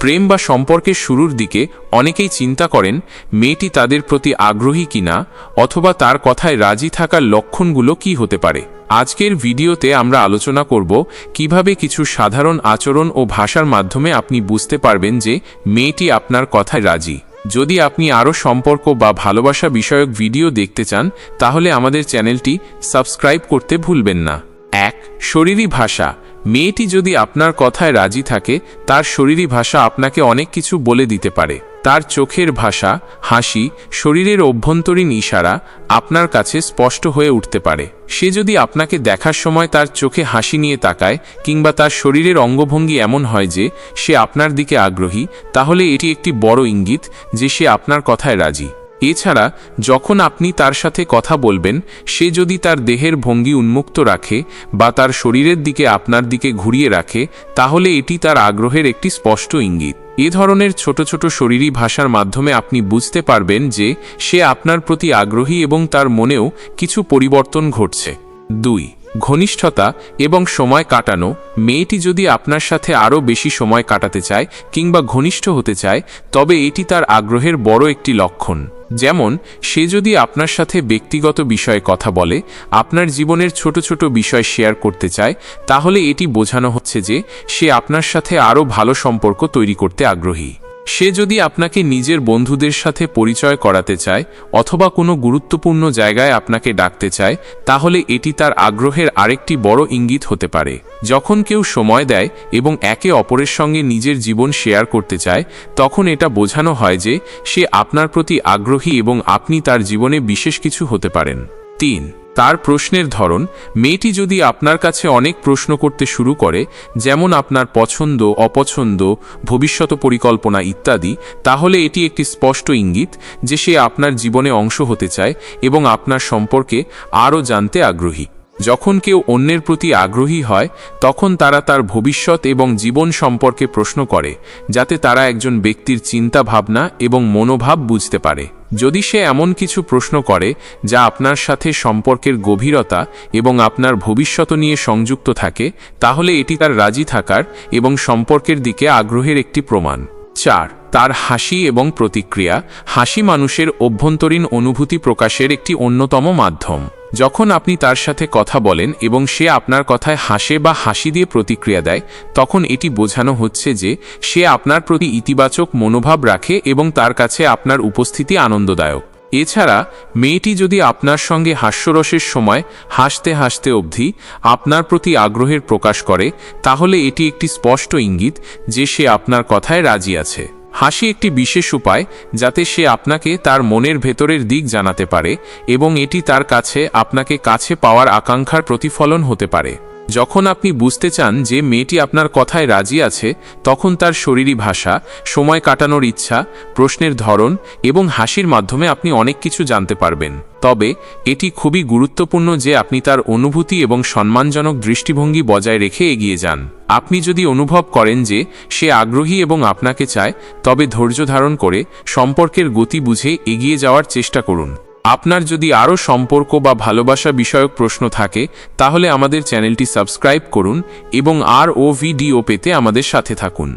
প্রেম বা সম্পর্কের শুরুর দিকে অনেকেই চিন্তা করেন, মেয়েটি তাদের প্রতি আগ্রহী কিনা, অথবা তার কথায় রাজি থাকার লক্ষণগুলো কি হতে পারে। আজকের ভিডিওতে আমরা আলোচনা করব, কীভাবে কিছু সাধারণ আচরণ ও ভাষার মাধ্যমে আপনি বুঝতে পারবেন যে মেয়েটি আপনার কথায় রাজি। যদি আপনি আরও সম্পর্ক বা ভালোবাসা বিষয়ক ভিডিও দেখতে চান, তাহলে আমাদের চ্যানেলটি সাবস্ক্রাইব করতে ভুলবেন না। এক, শরীরী ভাষা। মেয়েটি যদি আপনার কথায় রাজি থাকে, তার শরীরী ভাষা আপনাকে অনেক কিছু বলে দিতে পারে। তার চোখের ভাষা, হাসি, শরীরের অভ্যন্তরীণ ইশারা আপনার কাছে স্পষ্ট হয়ে উঠতে পারে। সে যদি আপনাকে দেখার সময় তার চোখে হাসি নিয়ে তাকায় কিংবা তার শরীরের অঙ্গভঙ্গি এমন হয় যে, সে আপনার দিকে আগ্রহী, তাহলে এটি একটি বড় ইঙ্গিত যে সে আপনার কথায় রাজি। এছাড়া, যখন আপনি তার সাথে কথা বলবেন, সে যদি তার দেহের ভঙ্গি উন্মুক্ত রাখে বা তার শরীরের দিকে আপনার দিকে ঘুরিয়ে রাখে, তাহলে এটি তার আগ্রহের একটি স্পষ্ট ইঙ্গিত। এ ধরনের ছোট ছোট শরীরী ভাষার মাধ্যমে আপনি বুঝতে পারবেন যে, সে আপনার প্রতি আগ্রহী এবং তার মনেও কিছু পরিবর্তন ঘটছে। দুই, ঘনিষ্ঠতা এবং সময় কাটানো। মেয়েটি যদি আপনার সাথে আরও বেশি সময় কাটাতে চায় কিংবা ঘনিষ্ঠ হতে চায়, তবে এটি তার আগ্রহের বড় একটি লক্ষণ। যেমন, সে যদি আপনার সাথে ব্যক্তিগত বিষয়ে কথা বলে, আপনার জীবনের ছোট ছোট বিষয় শেয়ার করতে চায়, তাহলে এটি বোঝানো হচ্ছে যে সে আপনার সাথে আরও ভালো সম্পর্ক তৈরি করতে আগ্রহী। সে যদি আপনাকে নিজের বন্ধুদের সাথে পরিচয় করাতে চায়, অথবা কোনো গুরুত্বপূর্ণ জায়গায় আপনাকে ডাকতে চায়, তাহলে এটি তার আগ্রহের আরেকটি বড় ইঙ্গিত হতে পারে। যখন কেউ সময় দেয় এবং একে অপরের সঙ্গে নিজের জীবন শেয়ার করতে চায়, তখন এটা বোঝানো হয় যে সে আপনার প্রতি আগ্রহী এবং আপনি তার জীবনে বিশেষ কিছু হতে পারেন। তিন। তার প্রশ্নের ধরন, মেয়েটি যদি আপনার কাছে অনেক প্রশ্ন করতে শুরু করে, যেমন আপনার পছন্দ, অপছন্দ, ভবিষ্যৎ পরিকল্পনা ইত্যাদি, তাহলে এটি একটি স্পষ্ট ইঙ্গিত যে সে আপনার জীবনে অংশ হতে চায় এবং আপনার সম্পর্কে আরও জানতে আগ্রহী। যখন কেউ অন্যের প্রতি আগ্রহী হয়, তখন তারা তার ভবিষ্যৎ এবং জীবন সম্পর্কে প্রশ্ন করে, যাতে তারা একজন ব্যক্তির চিন্তা ভাবনা এবং মনোভাব বুঝতে পারে। যদি সে এমন কিছু প্রশ্ন করে, যা আপনার সাথে সম্পর্কের গভীরতা এবং আপনার ভবিষ্যৎ নিয়ে সংযুক্ত থাকে, তাহলে এটি তার রাজি থাকার এবং সম্পর্কের দিকে আগ্রহের একটি প্রমাণ। চার তার হাসি এবং প্রতিক্রিয়া হাসি মানুষের অভ্যন্তরীণ অনুভূতি প্রকাশের একটি অন্যতম মাধ্যম। যখন আপনি তার সাথে কথা বলেন এবং সে আপনার কথায় হাসে বা হাসি দিয়ে প্রতিক্রিয়া দেয়, তখন এটি বোঝানো হচ্ছে যে সে আপনার প্রতি ইতিবাচক মনোভাব রাখে এবং তার কাছে আপনার উপস্থিতি আনন্দদায়ক। এছাড়া, মেয়েটি যদি আপনার সঙ্গে হাস্যরসের সময়, হাসতে হাসতে অবধি আপনার প্রতি আগ্রহের প্রকাশ করে, তাহলে এটি একটি স্পষ্ট ইঙ্গিত যে সে আপনার কথায় রাজি আছে। হাসি একটি বিশেষ উপায়, যাতে সে আপনাকে তার মনের ভেতরের দিক জানাতে পারে এবং এটি তার কাছে আপনাকে কাছে পাওয়ার আকাঙ্ক্ষার প্রতিফলন হতে পারে। যখন আপনি বুঝতে চান যে মেয়েটি আপনার কথায় রাজি আছে, তখন তার শরীরী ভাষা, সময় কাটানোর ইচ্ছা, প্রশ্নের ধরন এবং হাসির মাধ্যমে আপনি অনেক কিছু জানতে পারবেন। তবে, এটি খুবই গুরুত্বপূর্ণ যে আপনি তার অনুভূতি এবং সম্মানজনক দৃষ্টিভঙ্গি বজায় রেখে এগিয়ে যান। আপনি যদি অনুভব করেন যে সে আগ্রহী এবং আপনাকে চায়, তবে ধৈর্য ধারণ করে সম্পর্কের গতি বুঝে এগিয়ে যাওয়ার চেষ্টা করুন। আপনার যদি আরও সম্পর্ক বা ভালোবাসা বিষয়ক প্রশ্ন থাকে, তাহলে আমাদের চ্যানেলটি সাবস্ক্রাইব করুন এবং আর ও ভিডিও পেতে আমাদের সাথে থাকুন।